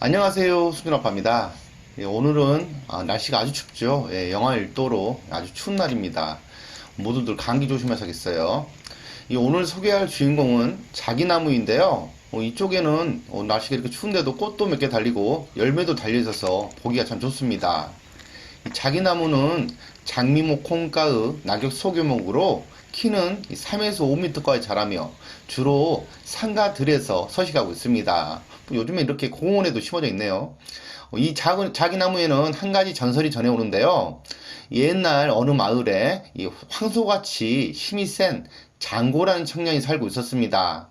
안녕하세요. 수빈아빠입니다. 예, 오늘은 아, 날씨가 아주 춥죠. 예, 영하 1도로 아주 추운 날입니다. 모두들 감기 조심하셔야겠어요. 이 오늘 소개할 주인공은 자기나무인데요. 어, 이쪽에는 어, 날씨가 이렇게 추운데도 꽃도 몇 개 달리고 열매도 달려 있어서 보기가 참 좋습니다. 이 자기나무는 장미목 콩가의 낙엽 소규모로 키는 3에서 5m까지 자라며 주로 상가들에서 서식하고 있습니다. 요즘에 이렇게 공원에도 심어져 있네요. 어, 이 작은 자기 나무에는 한 가지 전설이 전해오는데요. 옛날 어느 마을에 이 황소같이 힘이 센 장고라는 청년이 살고 있었습니다.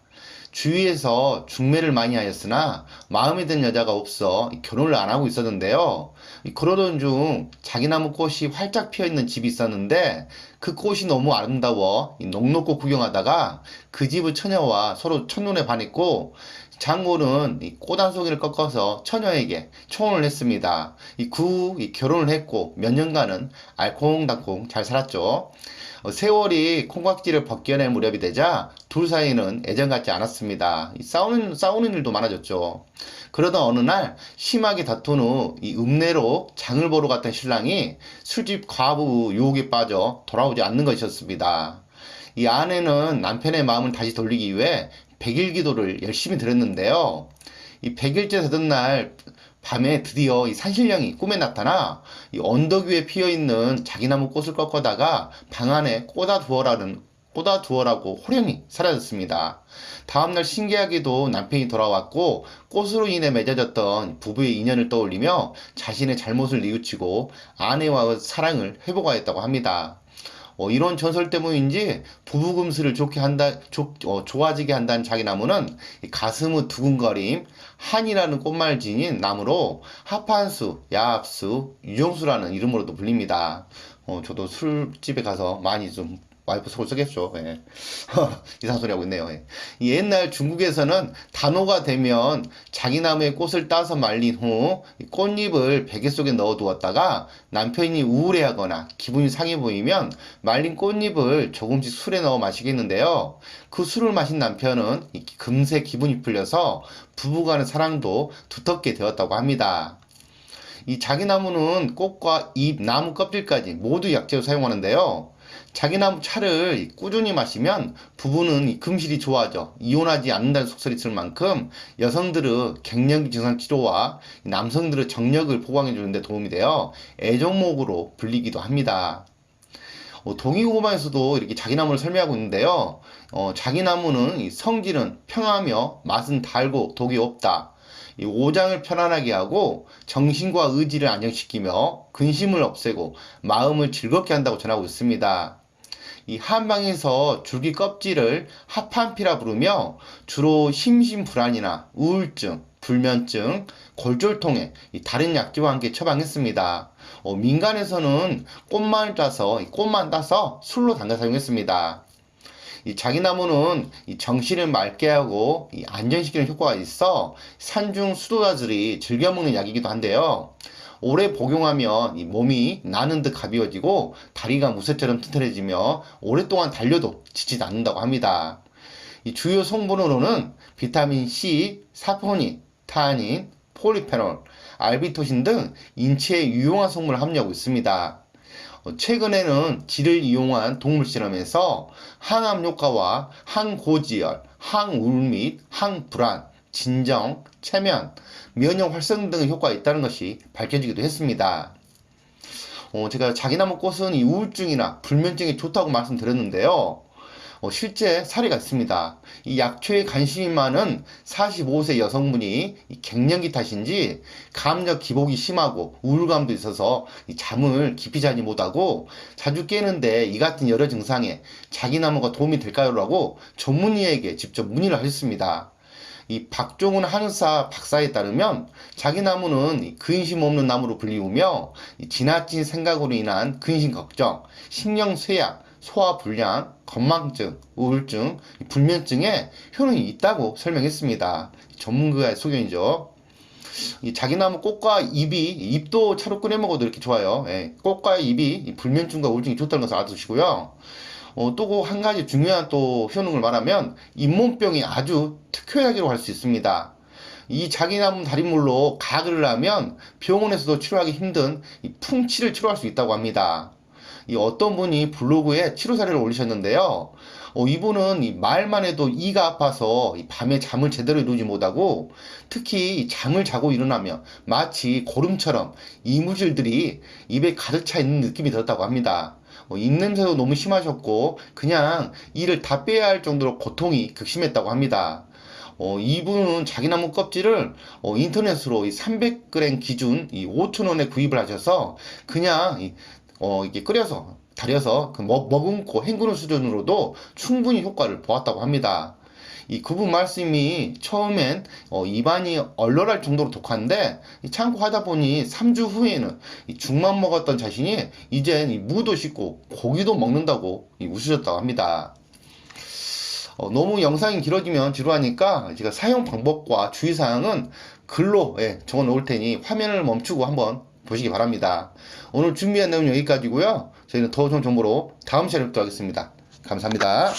주위에서 중매를 많이 하였으나 마음에 든 여자가 없어 결혼을 안 하고 있었는데요. 그러던 중 자기나무 꽃이 활짝 피어 있는 집이 있었는데 그 꽃이 너무 아름다워 녹록꽃 구경하다가 그 집의 처녀와 서로 첫눈에 반했고 장고는 꽃한 송이를 꺾어서 처녀에게 초혼을 했습니다. 이구 결혼을 했고 몇 년간은 알콩달콩 잘 살았죠. 어, 세월이 콩깍지를 벗겨낼 무렵이 되자 둘 사이는 예전 같지 않았습니다. 이 싸우는, 싸우는 일도 많아졌죠. 그러던 어느 날 심하게 다툰 후 이 읍내로 장을 보러 갔던 신랑이 술집 과부 유혹에 빠져 돌아오지 않는 것이었습니다. 이 아내는 남편의 마음을 다시 돌리기 위해 백일 기도를 열심히 드렸는데요. 이 백일째 되던 날 밤에 드디어 이 산신령이 꿈에 나타나 이 언덕 위에 피어 있는 자기나무 꽃을 꺾어다가 방 안에 꽂아 두어라는 꽂아 두어라고 호령이 사라졌습니다. 다음날 신기하게도 남편이 돌아왔고 꽃으로 인해 맺어졌던 부부의 인연을 떠올리며 자신의 잘못을 뉘우치고 아내와의 사랑을 회복하였다고 합니다. 어, 이런 전설 때문인지 부부 금슬을 좋게 한다, 좋, 어, 좋아지게 한다는 자기나무는 이 가슴의 두근거림, 한이라는 꽃말 지닌 나무로 하판수, 야합수, 유정수라는 이름으로도 불립니다. 어, 저도 술집에 가서 많이 좀 와이프 속을 쓰겠죠. 예. 이상한 소리 하고 있네요. 예. 이 옛날 중국에서는 단오가 되면 자기 나무의 꽃을 따서 말린 후 꽃잎을 베개 속에 넣어 두었다가 남편이 우울해하거나 기분이 상해 보이면 말린 꽃잎을 조금씩 술에 넣어 마시겠는데요. 그 술을 마신 남편은 금세 기분이 풀려서 부부간의 사랑도 두텁게 되었다고 합니다. 이 자기 나무는 꽃과 잎, 나무 껍질까지 모두 약재로 사용하는데요. 자기나무 차를 꾸준히 마시면 부부는 금실이 좋아져 이혼하지 않는다는 속설이 있을 만큼 여성들의 갱년기 증상 치료와 남성들의 정력을 보강해 주는데 도움이 되어 애정목으로 불리기도 합니다. 어, 동의고만에서도 이렇게 자기나무를 설명하고 있는데요. 어, 자기나무는 성질은 평하며 맛은 달고 독이 없다. 이 오장을 편안하게 하고 정신과 의지를 안정시키며 근심을 없애고 마음을 즐겁게 한다고 전하고 있습니다. 이 한방에서 줄기 껍질을 하판피라 부르며 주로 심신불안이나 우울증, 불면증, 골절통에 다른 약재와 함께 처방했습니다. 어, 민간에서는 꽃만 따서 꽃만 따서 술로 담가 사용했습니다. 이 자기나무는 이 정신을 맑게 하고 이 안정시키는 효과가 있어 산중 수도자들이 즐겨 먹는 약이기도 한데요. 오래 복용하면 이 몸이 나는 듯 가벼워지고 다리가 무쇠처럼 튼튼해지며 오랫동안 달려도 지치지 않는다고 합니다. 이 주요 성분으로는 비타민 C, 사포닌, 타닌, 폴리페놀, 알비토신 등 인체에 유용한 성분을 함유하고 있습니다. 어, 최근에는 질을 이용한 동물 실험에서 항암 효과와 항고지혈, 항우울 및 항불안, 진정, 체면, 면역 활성 등의 효과가 있다는 것이 밝혀지기도 했습니다. 어, 제가 자기나무 꽃은 이 우울증이나 불면증에 좋다고 말씀드렸는데요. 어, 실제 사례가 있습니다. 이 약초에 관심이 많은 45세 여성분이 갱년기 탓인지 감정 기복이 심하고 우울감도 있어서 잠을 깊이 자지 못하고 자주 깨는데 이 같은 여러 증상에 자기나무가 도움이 될까요?라고 전문의에게 직접 문의를 하셨습니다. 이 박종훈 한의사 박사에 따르면 자기 나무는 근심 없는 나무로 불리우며 지나친 생각으로 인한 근심 걱정, 신경 쇠약, 소화 불량, 건망증, 우울증, 불면증에 효능이 있다고 설명했습니다. 전문가의 소견이죠. 이 자기나무 꽃과 잎이 잎도 차로 끓여 먹어도 이렇게 좋아요. 예, 꽃과 잎이 불면증과 우울증이 좋다는 것을 알아두시고요. 어, 또한 가지 중요한 또 효능을 말하면 잇몸병이 아주 특효약이라고 할 수 있습니다. 이 자기나무 달인물로 가글을 하면 병원에서도 치료하기 힘든 이 풍치를 치료할 수 있다고 합니다. 이 어떤 분이 블로그에 치료 사례를 올리셨는데요. 어, 이분은 이 말만 해도 이가 아파서 이 밤에 잠을 제대로 이루지 못하고 특히 이 잠을 자고 일어나면 마치 고름처럼 이물질들이 입에 가득 차 있는 느낌이 들었다고 합니다. 어, 입냄새도 너무 심하셨고 그냥 이를 다 빼야 할 정도로 고통이 극심했다고 합니다. 어, 이분은 자기나무 껍질을 어, 인터넷으로 이 300g 기준 이 5,000원에 구입을 하셔서 그냥 이, 어, 이게 끓여서 달여서 그 먹, 머금고 헹구는 수준으로도 충분히 효과를 보았다고 합니다. 이 그분 말씀이 처음엔 어, 입안이 얼얼할 정도로 독한데 이 참고 하다 보니 3주 후에는 이 죽만 먹었던 자신이 이젠 이 무도 씻고 고기도 먹는다고 이 웃으셨다고 합니다. 어, 너무 영상이 길어지면 지루하니까 제가 사용 방법과 주의사항은 글로 예, 적어 놓을 테니 화면을 멈추고 한번 보시기 바랍니다. 오늘 준비한 내용 은 여기까지고요. 저희는 더 좋은 정보로 다음 시간에 뵙도록 하겠습니다. 감사합니다.